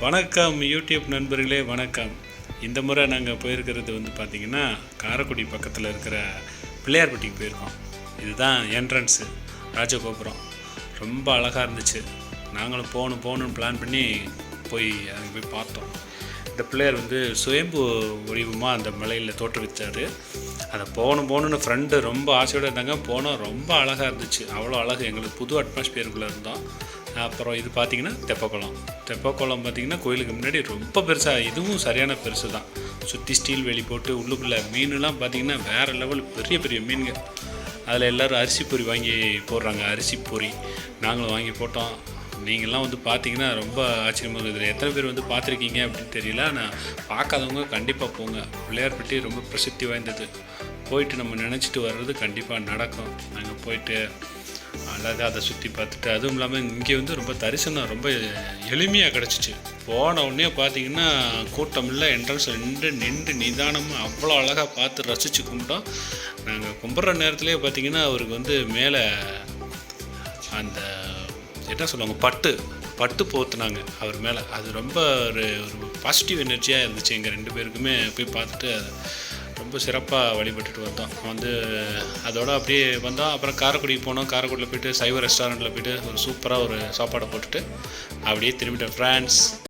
வணக்கம் யூடியூப் நண்பர்களே வணக்கம். இந்த முறை நாங்கள் போயிருக்கிறது வந்து பார்த்திங்கன்னா காரைக்குடி பக்கத்தில் இருக்கிற பிள்ளையார்பட்டிக்கு போயிருக்கோம். இதுதான் என்ட்ரன்ஸு ராஜகோபுரம். ரொம்ப அழகாக இருந்துச்சு. நாங்களும் போகணும் போகணும்னு பிளான் பண்ணி போய் அங்கே போய் பார்த்தோம். இந்த பிள்ளையார் வந்து சுயம்பு வடிவமாக அந்த மலையில் தோற்றுவிச்சார். அதை போகணும் போகணுன்னு ஃப்ரெண்டு ரொம்ப ஆசையோடு இருந்தாங்க. போனோம் ரொம்ப அழகாக இருந்துச்சு. அவ்வளோ அழகு. எங்களுக்கு புது அட்மாஸ்பியருக்குள்ளே இருந்தோம். அப்புறம் இது பார்த்தீங்கன்னா தெப்பக்குளம். தெப்பக்குளம் பார்த்தீங்கன்னா கோயிலுக்கு முன்னாடி ரொம்ப பெருசாக இதுவும் சரியான பெருசு தான். சுற்றி ஸ்டீல் வேலி போட்டு உள்ளுக்குள்ளே மீனுலாம் பார்த்தீங்கன்னா வேறு லெவல் பெரிய பெரிய மீன்கள். அதில் எல்லோரும் அரிசி பொரி வாங்கி போடுறாங்க. அரிசி பொரி நாங்களும் வாங்கி போட்டோம். நீங்கள்லாம் வந்து பார்த்தீங்கன்னா ரொம்ப ஆச்சரியமாக இருக்குது இதில் எத்தனை பேர் வந்து பார்த்துருக்கீங்க அப்படின்னு தெரியல. ஆனால் பார்க்காதவங்க கண்டிப்பாக போங்க. பிள்ளையார்பட்டி ரொம்ப பிரசித்தி வாய்ந்தது. போயிட்டு நம்ம நினச்சிட்டு வர்றது கண்டிப்பாக நடக்கும். நாங்கள் போயிட்டு அழகாக அதை சுற்றி பார்த்துட்டு அதுவும் இல்லாமல் இங்கே வந்து ரொம்ப தரிசனம் ரொம்ப எளிமையாக கிடச்சிச்சு. போன உடனே பார்த்தீங்கன்னா கூட்டம் இல்லை என்ட்ரன்ஸ் நின்று நின்று நிதானமாக அவ்வளோ அழகாக பார்த்து ரசித்து கும்பிட்டோம். நாங்கள் கும்பிட்ற நேரத்துலேயே பார்த்தீங்கன்னா அவருக்கு வந்து மேலே அந்த என்ன சொல்லுவாங்க பட்டு பட்டு போத்துனாங்க அவர் மேலே. அது ரொம்ப ஒரு ஒரு பாசிட்டிவ் எனர்ஜியாக இருந்துச்சு. எங்கள் ரெண்டு பேருக்குமே போய் பார்த்துட்டு ரொம்ப சிறப்பாக வழிபட்டுட்டு வந்தோம். வந்து அதோட அப்படியே வந்தோம். அப்புறம் காரைக்குடிக்கு போனோம். காரைக்குடியில் போயிட்டு சைவ ரெஸ்டாரண்ட்டில் போயிட்டு ஒரு சூப்பராக ஒரு சாப்பாடை போட்டுட்டு அப்படியே திரும்பிட்டோம். ஃப்ரான்ஸ்